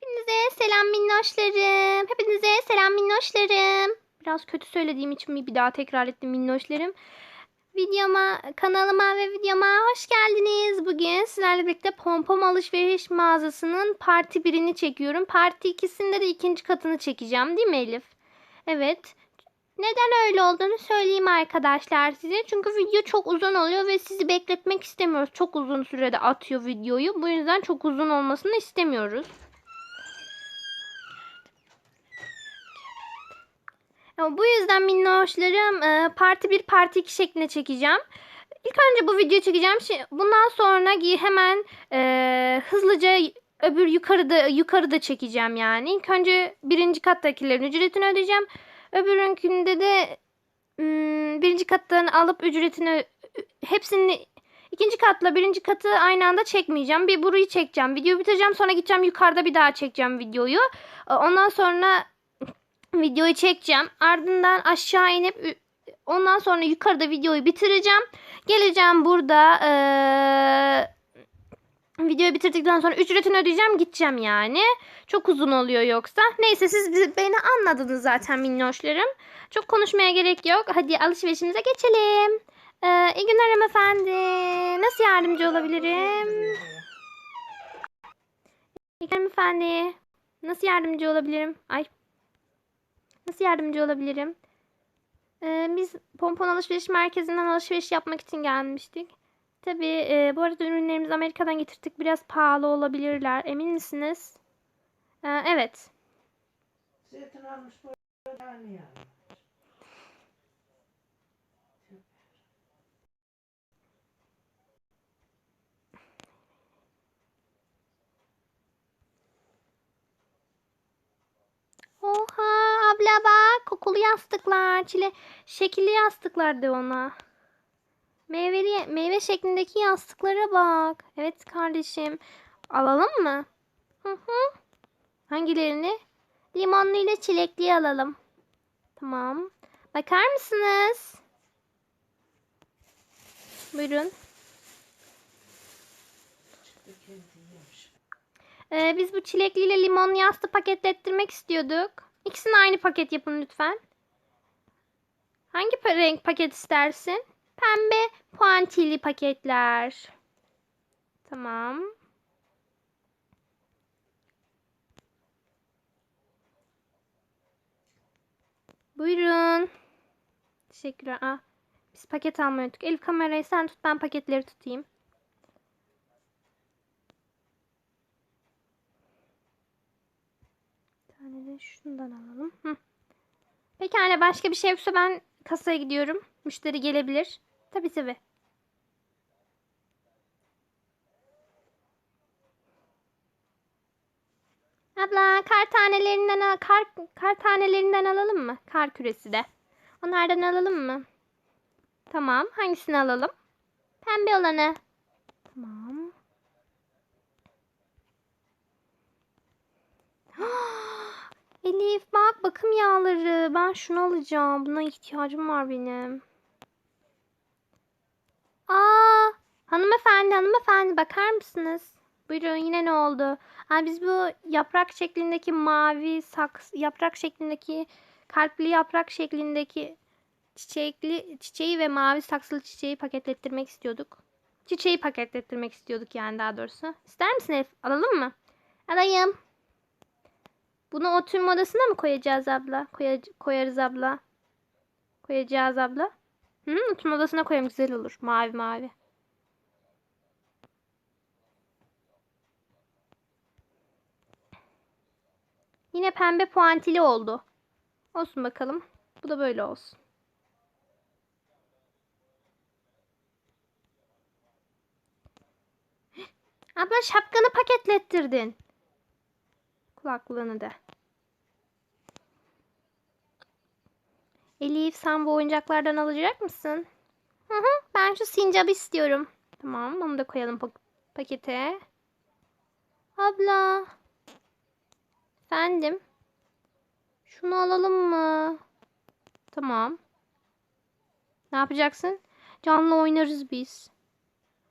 Hepinize selam minnoşlarım. Hepinize selam minnoşlarım. Biraz kötü söylediğim için bir daha tekrar ettim minnoşlarım. Videoma, kanalıma ve videoma hoş geldiniz. Bugün sizlerle birlikte Pompom Alışveriş Mağazası'nın parti 1'ini çekiyorum. Parti 2'sinde de ikinci katını çekeceğim değil mi Elif? Evet. Neden öyle olduğunu söyleyeyim arkadaşlar size. Çünkü video çok uzun oluyor ve sizi bekletmek istemiyoruz. Çok uzun sürede atıyor videoyu. Bu yüzden çok uzun olmasını istemiyoruz. Ama bu yüzden minnoşlarım e, parti 1 parti 2 şeklinde çekeceğim. İlk önce bu videoyu çekeceğim. Bundan sonra hemen e, hızlıca öbür yukarıda yukarıda çekeceğim yani. İlk önce birinci kattakilerin ücretini ödeyeceğim. Öbürünkünde de birinci kattan alıp ücretini hepsini ikinci katla birinci katı aynı anda çekmeyeceğim. Bir burayı çekeceğim. Videoyu bitireceğim. Sonra gideceğim yukarıda bir daha çekeceğim videoyu. Ondan sonra videoyu çekeceğim. Ardından aşağı inip ondan sonra yukarıda videoyu bitireceğim. Geleceğim burada eee, videoyu bitirdikten sonra ücretini ödeyeceğim gideceğim yani. Çok uzun oluyor yoksa. Neyse siz beni anladınız zaten minnoşlarım. Çok konuşmaya gerek yok. Hadi alışverişimize geçelim. Ee, iyi günler hanımefendi. Nasıl yardımcı olabilirim? İyi günler hanımefendi. Nasıl yardımcı olabilirim? Ay Nasıl yardımcı olabilirim? Ee, biz Pompon Alışveriş Merkezi'nden alışveriş yapmak için gelmiştik. Tabii e, bu arada ürünlerimizi Amerika'dan getirdik. Biraz pahalı olabilirler. Emin misiniz? Ee, evet. Zeytin almış böyle yani abla bak kokulu yastıklar. Çile şekilli yastıklar de ona. Meyveli, meyve şeklindeki yastıklara bak. Evet kardeşim. Alalım mı? Hı hı. Hangilerini? Limonlu ile çilekli alalım. Tamam. Bakar mısınız? Buyurun. Ee, biz bu çilekli ile limonlu yastığı paketlettirmek istiyorduk. İkisini aynı paket yapın lütfen. Hangi renk paket istersin? Pembe puantili paketler. Tamam. Buyurun. Teşekkürler. Aa, biz paket unuttuk. Elif kamerayı sen tut ben paketleri tutayım. Şundan alalım. Hı. Pekala başka bir şey yoksa ben kasaya gidiyorum. Müşteri gelebilir. Tabii tabii. Abla kar tanelerinden kar, kar tanelerinden alalım mı? Kar küresi de. Onlardan alalım mı? Tamam. Hangisini alalım? Pembe olanı. Tamam. Elif bak bakım yağları. Ben şunu alacağım. Buna ihtiyacım var benim. Aa, hanımefendi hanımefendi bakar mısınız? Buyurun yine ne oldu? Ha, biz bu yaprak şeklindeki mavi saks yaprak şeklindeki kalpli yaprak şeklindeki çiçekli çiçeği ve mavi saksılı çiçeği paketlettirmek istiyorduk. Çiçeği paketlettirmek istiyorduk yani daha doğrusu. İster misin Elif? Alalım mı? Alayım. Bunu oturma odasına mı koyacağız abla? Koya- koyarız abla. Koyacağız abla. Hı, oturma odasına koyalım güzel olur. Mavi mavi. Yine pembe puantili oldu. Olsun bakalım. Bu da böyle olsun. Abla şapkanı paketlettirdin. Kulaklığını da. Elif sen bu oyuncaklardan alacak mısın? Hı hı, ben şu sincabı istiyorum. Tamam onu da koyalım pak- pakete. Abla. Efendim. Şunu alalım mı? Tamam. Ne yapacaksın? Can'la oynarız biz.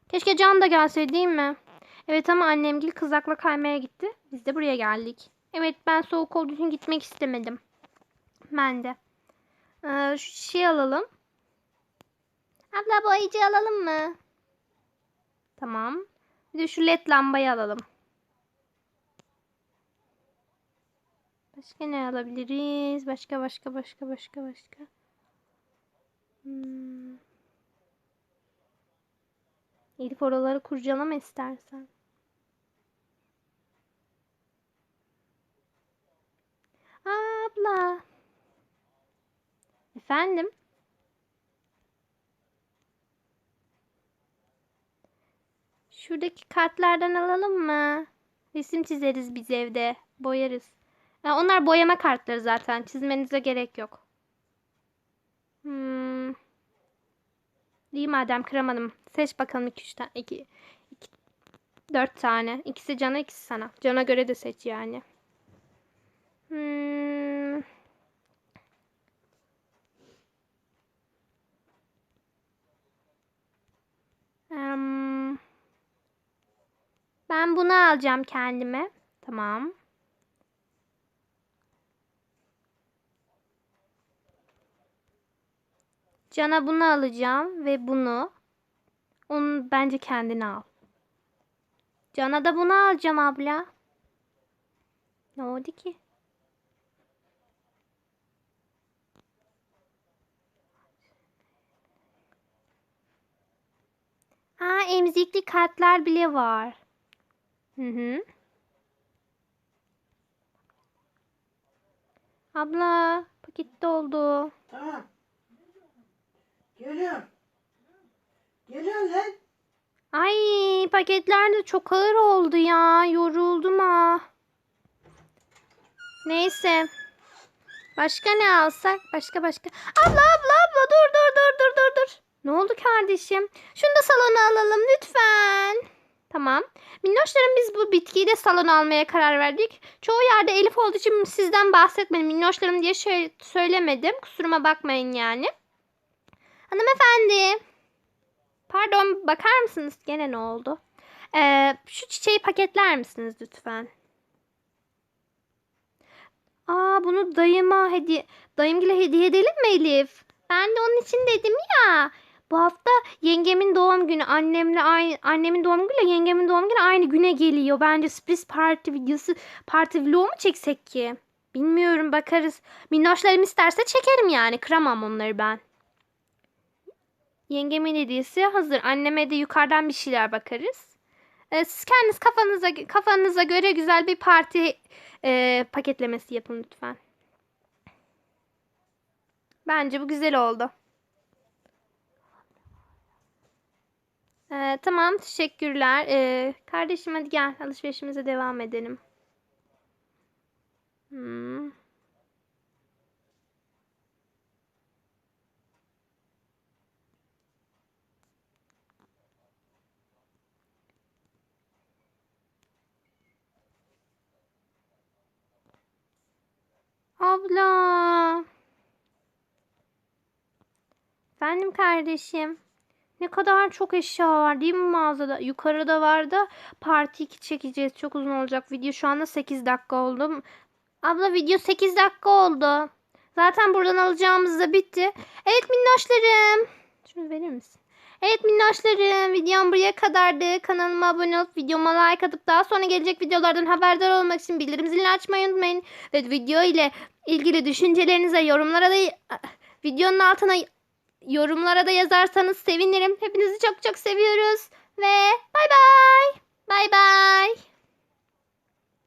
Keşke Can da gelseydi değil mi? Evet ama annemgil kızakla kaymaya gitti. Biz de buraya geldik. Evet ben soğuk olduğu için gitmek istemedim. Ben de. Ee, şu şey alalım. Abla boyayıcı alalım mı? Tamam. Bir de şu led lambayı alalım. Başka ne alabiliriz? Başka başka başka başka başka. Hmm. Elif oraları kurcalama istersen. Abla. Efendim? Şuradaki kartlardan alalım mı? Resim çizeriz biz evde. Boyarız. Ha, onlar boyama kartları zaten. Çizmenize gerek yok. Hmm. İyi madem kıramadım. Seç bakalım 2 3 tane. 2 2 4 tane. İkisi cana, ikisi sana. Cana göre de seç yani. Hmm. Ben bunu alacağım kendime. Tamam. Cana bunu alacağım ve bunu. Onu bence kendine al. Cana da bunu alacağım abla. Ne oldu ki? Aa emzikli kartlar bile var. Hı hı. Abla paket doldu. Tamam. Geliyorum. Geliyorum lan. Ay paketler de çok ağır oldu ya. Yoruldum ha. Neyse. Başka ne alsak? Başka başka. Abla abla abla dur dur dur dur dur dur. Ne oldu kardeşim? Şunu da salona alalım lütfen. Tamam. Minnoşlarım biz bu bitkiyi de salona almaya karar verdik. Çoğu yerde Elif olduğu için sizden bahsetmedim. Minnoşlarım diye şey söylemedim. Kusuruma bakmayın yani. Hanımefendi. Pardon bakar mısınız? Gene ne oldu? Ee, şu çiçeği paketler misiniz lütfen? Aa bunu dayıma hediye dayımgile hediye edelim mi Elif? Ben de onun için dedim ya. Bu hafta yengemin doğum günü annemle aynı annemin doğum günüyle yengemin doğum günü aynı güne geliyor. Bence sürpriz parti videosu parti vlogu mu çeksek ki? Bilmiyorum bakarız. Minnoşlarım isterse çekerim yani. Kıramam onları ben. Yengemin hediyesi hazır. Anneme de yukarıdan bir şeyler bakarız. Ee, siz kendiniz kafanıza kafanıza göre güzel bir parti e, paketlemesi yapın lütfen. Bence bu güzel oldu. Ee, tamam teşekkürler. Ee, kardeşim hadi gel alışverişimize devam edelim. Hmm. Abla. Efendim kardeşim. Ne kadar çok eşya var değil mi mağazada? Yukarıda var da parti 2 çekeceğiz. Çok uzun olacak video. Şu anda 8 dakika oldu. Abla video 8 dakika oldu. Zaten buradan alacağımız da bitti. Evet minnoşlarım. Şunu verir misin? Evet minnoşlarım videom buraya kadardı. Kanalıma abone olup videoma like atıp daha sonra gelecek videolardan haberdar olmak için bildirim zilini açmayı unutmayın. Ve video ile ilgili düşüncelerinize yorumlara da videonun altına yorumlara da yazarsanız sevinirim. Hepinizi çok çok seviyoruz ve bay bay. Bay bay.